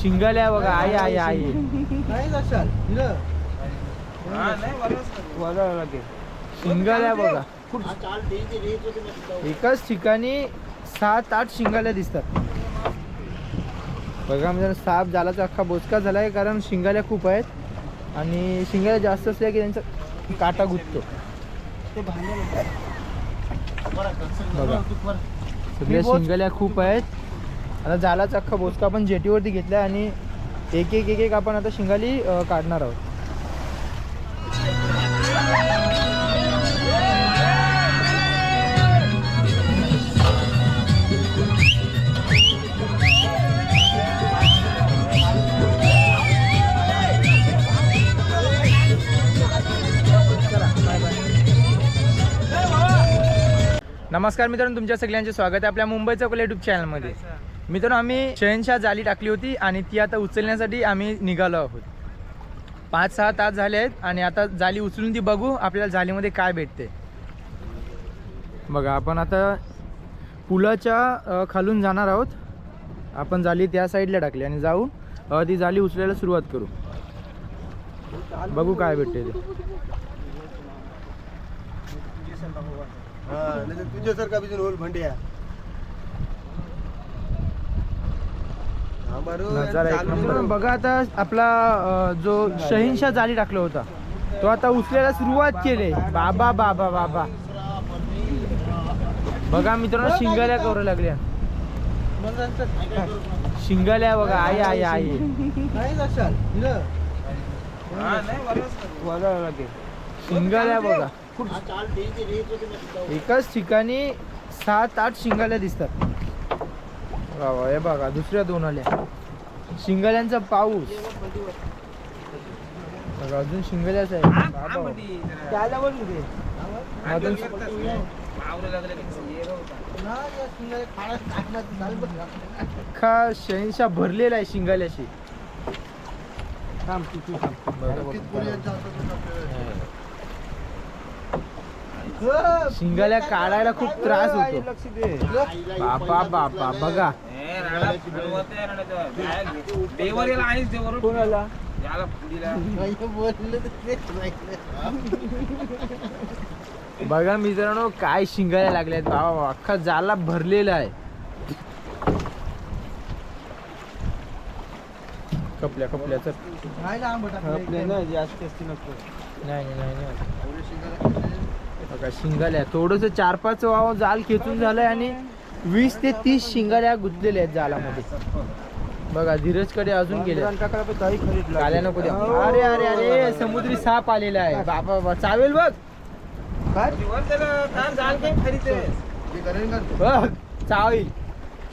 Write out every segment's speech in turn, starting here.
शिंगाल्या बघा आई आई आई. शिंगाल्या बघा. एकाच ठिकाणी सात आठ शिंगाल्या दिसतात. बघा म्हणजे साप जालाचा अख्खा बोचका झाला आहे कारण शिंगाल्या खूप आहेत. आणि शिंगाल्या जास्त असल्या की त्यांचा काटा गुंततो. बघा. सगळ्या शिंगाल्या खूप आहेत. आता झालाच अख्खा बोचका आपण जेटीवरती घेतला आणि एक एक एक एक आपण आता शिंगाली काढणार आहोत. नमस्कार मित्रांनो तुमच्या सगळ्यांचे स्वागत आहे आपल्या मुंबई चौकल युट्यूब चॅनलमध्ये. मित्रांनो आम्ही शहनशाह जाली टाकली होती आणि ती आता उचलण्यासाठी आम्ही निघालो आहोत. पाच सहा तास झाले आहेत आणि आता जाली उचलून ती बघू आपल्याला जालीमध्ये काय भेटते. बघा आपण आता पुलाच्या खालून जाणार आहोत. आपण जाली त्या साईडला टाकली आणि जाऊन अ, ती जाली उचलायला सुरुवात करू. बघू काय भेटते ते. तुझ्यासारखा बिजून होल भंड्या. नजारा एक नंबर. बघा आता आपला अ, जो शहीनशाह जाली टाकला होता तो आता उचलायला सुरुवात केली. बाबा बाबा बाबा. बघा मित्रांनो शिंगाल्या करू लागल्या. शिंगाल्या बघा आई आई आई. शिंगाल्या बघा. एकाच ठिकाणी सात आठ शिंगाल्या दिसतात. वा वा, हे बघा दुसऱ्या दोन आल्या. शिंगाल्यांचा पाऊस. बघा, अजून शिंगाल्याच आहे बाबा. त्याला बोल कुठे? अजून अख्खा भरलेला आहे शिंगाल्याशी? बघा, बघा. शिंगाल्या काढायला खूप त्रास होतो. बाबा बाबा बघा. कोणाला? बघा मित्रांनो काय शिंगायला लागल्यात. बाबा अख्खा जाला भरलेला आहे. कपल्या कपल्या तर जास्त असते नको. नाही नाही नाही, नाही. बघा शिंगाल्या थोडस चार पाच वाव जाल खेचून झालंय आणि वीस ते तीस शिंगाल्या गुंतलेल्या आहेत जालामध्ये. बघा धीरजकडे अजून गेले. आल्या नको द्या अरे अरे अरे समुद्री साप आलेला आहे. बाबा बाबा चावेल बघ. बघ चावेल.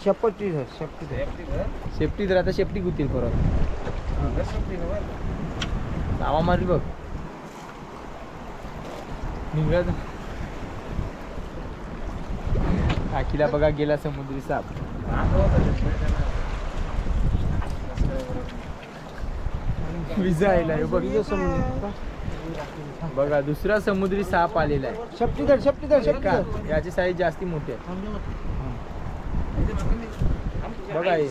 शपथ शपथ शेपटी तर आता शेपटी गुतील परत. चावा मारली बघ. निघत. काकीला बघा गेला समुद्री साप. विजा आलेला आहे बघ. बघा दुसरा समुद्री साप आलेला आहे. शपटीधर शपटीधर हे का? याची साईज जास्ती मोठी आहे. बघा हे.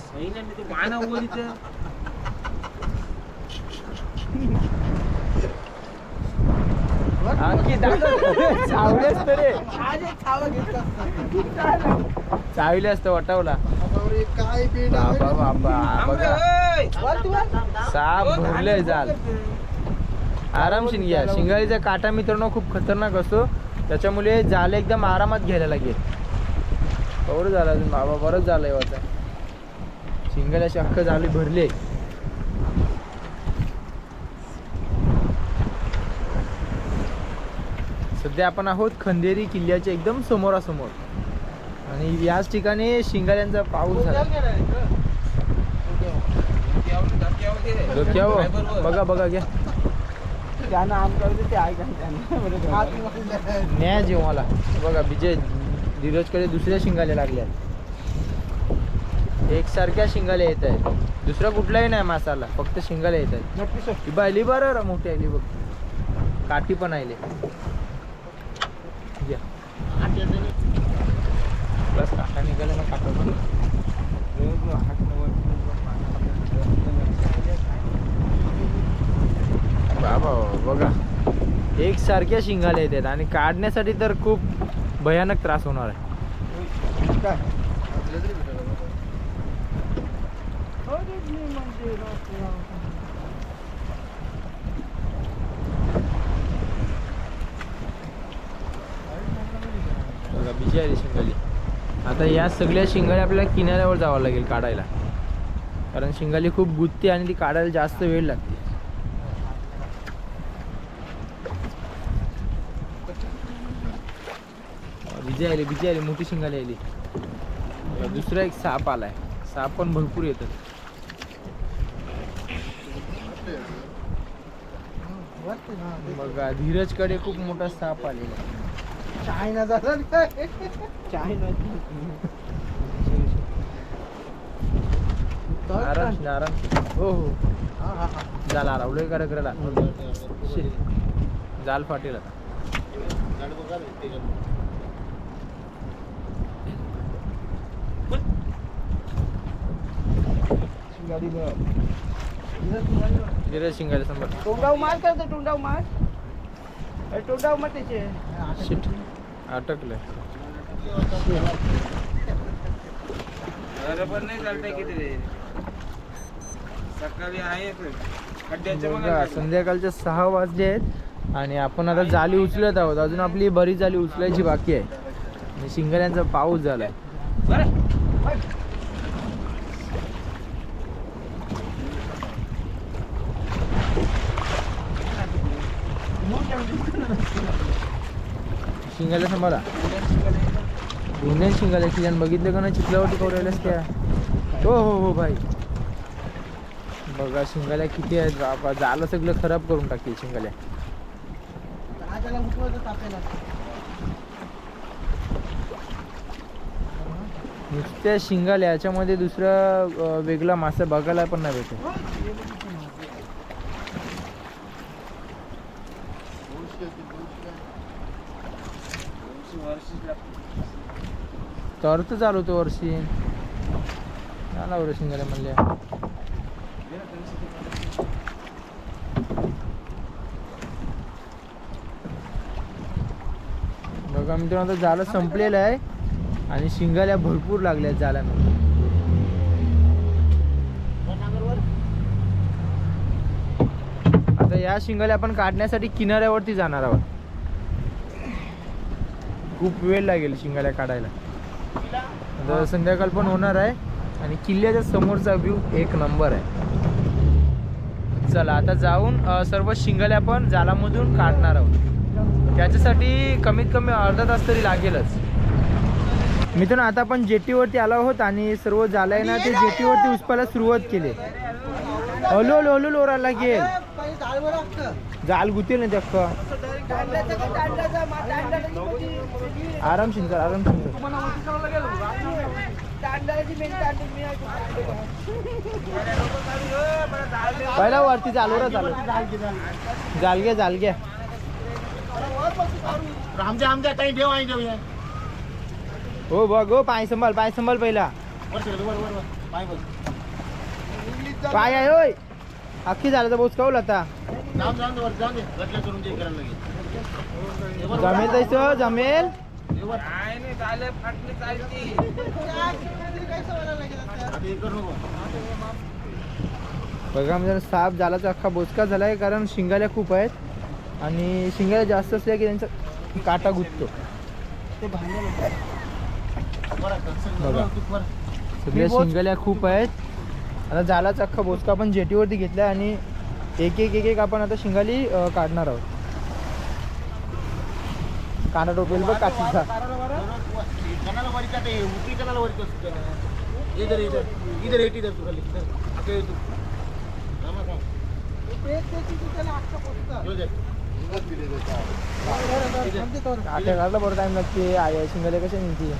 चावले असत रे चावले असतं वटावला. बाबा बाबा बघा. साप भरले जाल. आरामशीन घ्या. शिंगाळीचा काटा मित्रांनो खूप खतरनाक असतो. त्याच्यामुळे जाले एकदम आरामात घ्यायला लागेल. बरं झालं अजून बाबा बरंच झालंय आता शिंगाल्याशी अख्खं भरली भरले. सध्या आपण आहोत खंदेरी किल्ल्याच्या एकदम समोरासमोर. आणि याच ठिकाणी शिंगाल्यांचा पाऊस झाला. डोक्यावर बघा बघा घ्या. त्यानं आमच्या ते ऐका न्याय जेव्हाला बघा विजय धीरजकडे दुसऱ्या शिंगाल्या लागल्या एकसारख्या शिंगाल्या येत आहेत. दुसरा कुठलाही नाही मासाला. फक्त शिंगाल्या येत आहेत. ही बायली बरं मोठी आली बघ. काठी पण आली काटा निघाला ना काटा बाबा बघा. एकसारख्या शिंगाला येतात आणि काढण्यासाठी तर खूप भयानक त्रास होणार आहे. काय बिचारी शिंगाली. आता या सगळ्या शिंगाल्या आपल्याला किनाऱ्यावर जावं लागेल काढायला. कारण शिंगाली खूप गुत्ती आणि ती काढायला जास्त वेळ लागते. विजय आली विजय आली मोठी शिंगाली आली. दुसरा एक साप आलाय. साप पण भरपूर येतात. बघा धीरजकडे खूप मोठा साप आलेला आहे. चायना झाला काय? चायना आराम आराम हो हो. हा हा हा. जाल करायला शे. जाल फाटेल आता. गाडी धीरज शिंगाले संभार तोंडाव मार करतो तोंडाव मार? तोंडाव मार त्याचे. शिट. अटकलंय बरोबर नाही चालतंय किती रे सकाळी आहे तर. खड्ड्याच्या बघा बघा संध्याकाळचे सहा वाजले आहेत आणि आपण आता जाली उचलत आहोत. अजून आपली बरीच जाली उचलायची बाकी आहे. आणि शिंगाल्यांचा पाऊस झालाय. शिंगाल्या सांभाळा इंडियन शिंगाल्या सीजन बघितलं का ना चिखलावरती कवरायलाच त्या हो हो हो भाई. बघा शिंगाल्या किती आहेत बाबा झालं सगळं खराब करून टाकते शिंगाल्या नुसत्या शिंगाल्या याच्यामध्ये दुसरा वेगळा मासा बघायला पण नाही भेटतो. तर तर चालू होतो वर्षी. झाला बरं शिंगाल्या म्हणले. बघा मित्रांनो आता झालं संपलेलं आहे. आणि शिंगाल्या भरपूर लागल्या जाल्यामध्ये आता या शिंगाल्या आपण काढण्यासाठी किनाऱ्यावरती जाणार आहोत. खूप वेळ लागेल शिंगाल्या काढायला. तर संध्याकाळ पण होणार आहे. आणि किल्ल्याच्या समोरचा व्ह्यू एक नंबर आहे. चला आता जाऊन सर्व शिंगाल्या पण जालामधून काढणार आहोत. त्याच्यासाठी कमीत कमी अर्धा तास तरी लागेलच. मित्रांनो आता आपण जेटीवरती आलो आहोत आणि सर्व झालंय ना ते जेटीवरती उचपायला सुरुवात केली. हलो हलो हलो लोराला गेल जाल गुतील ना त्या दांड्याचं का दांड्याचं मा- दांड्याची आराम शिंकर आराम शिंकर दांड्याची मेन दांडी मी आहे, दांडी. पहिला वरती चालू रा चालू जाल घ्या जाल घ्या आमच्या आमच्या काही देव आहे देव आहे. हो बघ हो पाय संभाल पाय संभाल पहिला. पाय आहे होय अख्खी झालं तर बोचकावलं आता जाऊन जाऊन दे. करून करायला लागेल. जमेल तसं जमेल. बघा म्हणजे साप जालाचा अख्खा बोचका झालाय कारण शिंगाल्या खूप आहेत आणि शिंगाल्या जास्त असल्या की त्यांचा काटा गुंततो ते भांड्याला. वर आहे, सगळं, बघा. वर, वर. सगळ्या शिंगाल्या खूप आहेत आता जालाचा अख्खा बोचका आपण जेटीवरती घेतलाय आणि एक एक एक एक आपण आता शिंगाली काढणार आहोत काना टोपेल बघ काठीचा कणाला वरी का ते उकळी कणाला वरी कसं त्याला? इधर इधर इधर हेट इधर तू खाली इधर. आता ये तू. काठ्या घालला बरं टाइम लागते शिंगाल्या कशा निघते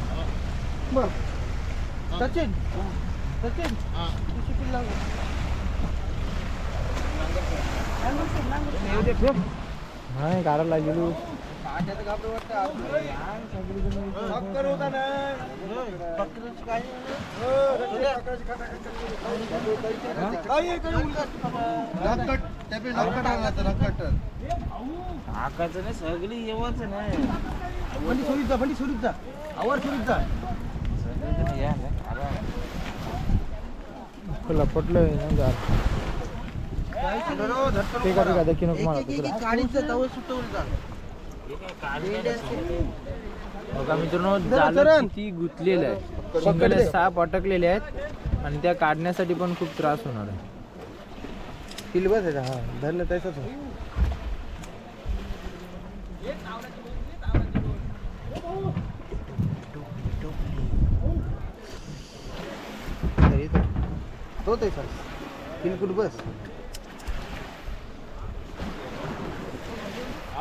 सचिन सचिन हा. नाही काढायला लागेल आकाचं नाही सगळी येवच नाही बंडी सोडीत जा बंडी सोडीत जा आवर सोडीत जा सगळीजण या ना. आराम. लपटलं ना जार ते का ते का देखील नको मला तुला गाडीचं तवं सुटवलं जा बघा मित्रांनो जालं किती गुंतलेलं आहे. शिंगले साप अटकलेले आहेत आणि त्या काढण्यासाठी पण खूप त्रास होणार आहे. किल बस आहे हा धरलं तसंच तो ते सर. किलकुट बस?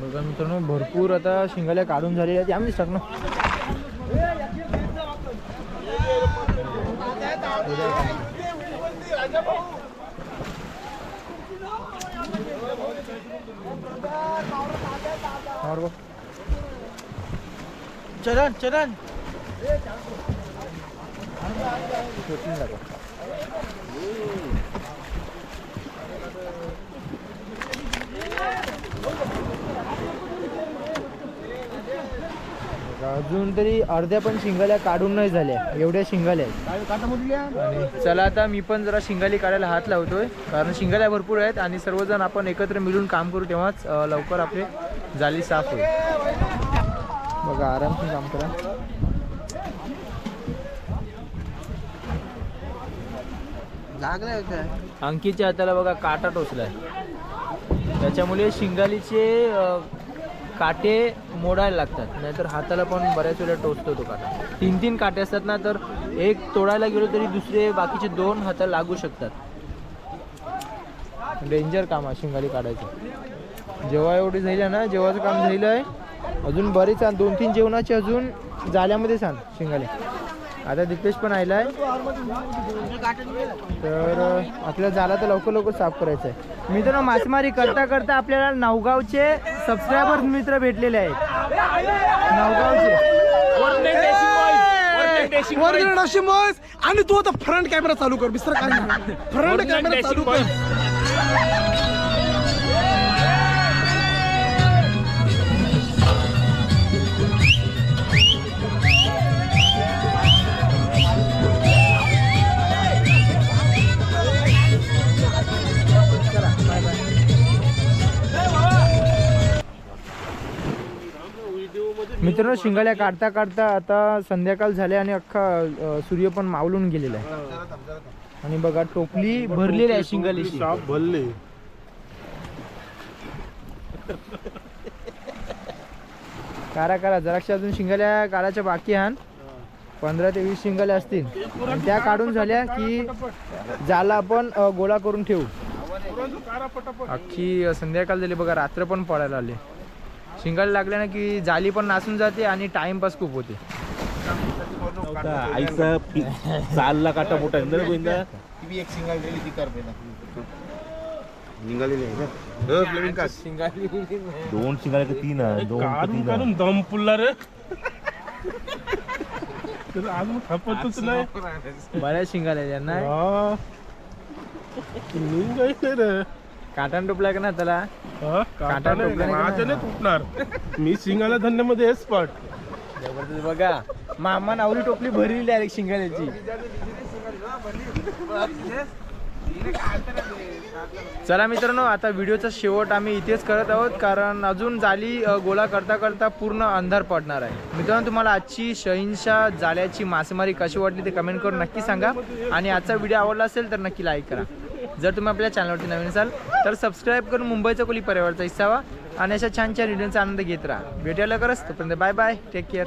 बघा मित्रांनो भरपूर आता शिंगाल्या काढून झालेल्या आहेत. आम्ही टाक ना. और बघ. अजून तरी अर्ध्या पण शिंगाल्या काढून नाही झाल्या. एवढ्या शिंगाल्या आहेत. आणि चला आता मी पण जरा शिंगाली काढायला हात लावतोय. कारण शिंगाल्या भरपूर आहेत आणि सर्वजण आपण एकत्र मिळून काम करू तेव्हाच लवकर आपले जाली साफ होईल. बघा आरामशीर काम करा. लागलाय अंकीच्या हाताला बघा काटा टोचलाय. त्याच्यामुळे शिंगालीचे काटे मोडायला लागतात. नाहीतर हाताला पण बऱ्याच वेळा टोचतो तो काटा. तीन तीन काटे असतात ना तर एक तोडायला गेलो तरी दुसरे बाकीचे दोन हाताला लागू शकतात. डेंजर काम आहे शिंगाली काढायचं. जेव्हा एवढी झाली ना जेव्हाचं काम झालेलं आहे अजून बरेच आण दोन तीन जेवणाचे अजून जाल्यामध्ये सांग शिंगाले. आता दिपेश पण आहे. तर आपल्याला झाला तर लवकर लवकर साफ करायचं आहे मित्रांनो मासेमारी करता करता आपल्याला नवगावचे सबस्क्रायबर मित्र भेटलेले आहेत. नवगावचे. आणि तू आता फ्रंट कॅमेरा चालू कर दुसरं काय फ्रंट कॅमेरा चालू कर. मित्रांनो शिंगाल्या काढता काढता आता संध्याकाळ झाले आणि अख्खा सूर्य पण मावलून गेलेला आहे. आणि बघा टोपली भरलेली आहे शिंगालीची. भरले. कारा करा जराक्षा अजून शिंगाल्या काढायच्या बाकी आहात पंधरा ते वीस शिंगाल्या असतील. आणि त्या काढून झाल्या की जाला आपण गोळा करून ठेवू. अख्खी संध्याकाळ झाली. बघा रात्र पण पडायला आले शिंगाला लागल्या ना की जाली पण नासून जाते आणि टाइमपास खूप होते. आईचा चालला काटा मोठा. गोविंदा ती एक सिंगल दिली ती कर पहिला. निघालेली आहे ना? दोन शिंगाले का तीन आहे. दोन का काढून तीन काढून दम पुरला रे. तर खपतच नाही. बऱ्याच शिंगाल्या आहेत यांना. हा. निघायचं रे. काटान टोपला का ना त्याला? हा, काटा काटा नाही, टोकला नाही माझ्या का? नाही तुटणार. मी सिंगाला धंद्यामध्ये एक्सपर्ट जबरदस्त बघा. मामा नावली टोपली भरली डायरेक्ट शिंगाल्याची. चला मित्रांनो आता व्हिडिओचा शेवट आम्ही इथेच करत आहोत कारण अजून जाली अ, गोळा करता करता पूर्ण अंधार पडणार आहे. मित्रांनो तुम्हाला आजची शहींशा जाल्याची मासेमारी कशी वाटली ते कमेंट करून नक्की सांगा. आणि आजचा व्हिडिओ आवडला असेल तर नक्की लाईक करा. जर तुम्ही आपल्या चॅनलवरती नवीन असाल तर सबस्क्राईब करून मुंबईचा कुली परिवारचा हिस्सा व्हा आणि अशा छान छान व्हिडिओचा आनंद घेत राहा. भेटायला करस तोपर्यंत बाय बाय टेक केअर